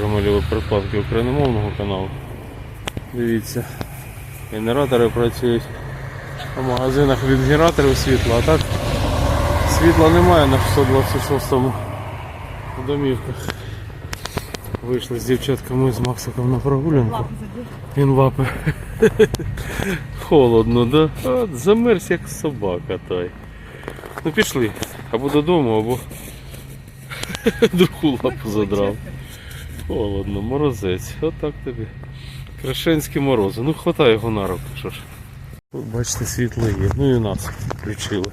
Жамаліві прикладки україномовного каналу. Дивіться, генератори працюють. У магазинах від генераторів світла, а так світла немає на 626-му в домівках. Вийшли з дівчатками з Максиком на прогулянку. Він лапи. Холодно, да? От замерз як собака той. Ну пішли. Або додому, або другу лапу задрав. Холодно, морозець. Отак тобі. Крашенські морози. Ну хватай його на руку, що ж. Бачите, світло є. Ну і нас включили.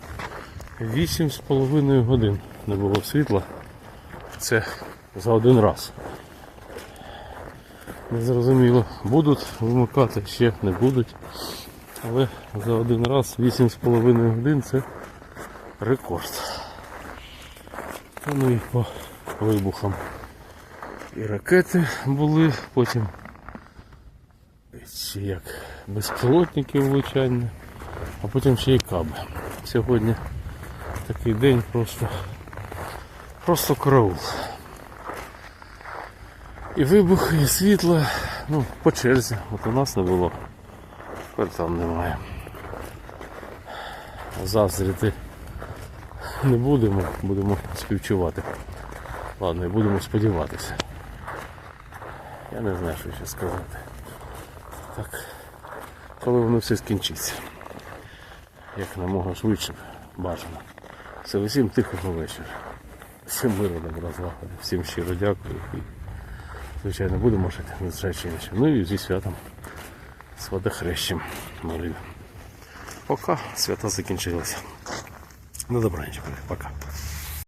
Вісім з половиною годин не було світла. Це за один раз. Незрозуміло, будуть вимикати, ще не будуть. Але за один раз 8,5 годин це рекорд. Та ну і по вибухам. І ракети були, потім як безпілотники влучання, а потім ще й каби. Сьогодні такий день просто, просто караул. І вибухи, і світло, ну, по черзі. От у нас не було. Тепер там немає. Заздріти не будемо, будемо співчувати. Ладно, і будемо сподіватися. Я не знаю, що ще сказати. Так, коли воно все скінчиться. Як намога швидше бажано. Все, всім тихого вечора. Всім миру, добра злагоди. Всім щиро дякую. І, звичайно, будемо жити, незважаючи на. Ну і зі святом. З водохрещем молю. Пока свята закінчилися. На добраніч, пока.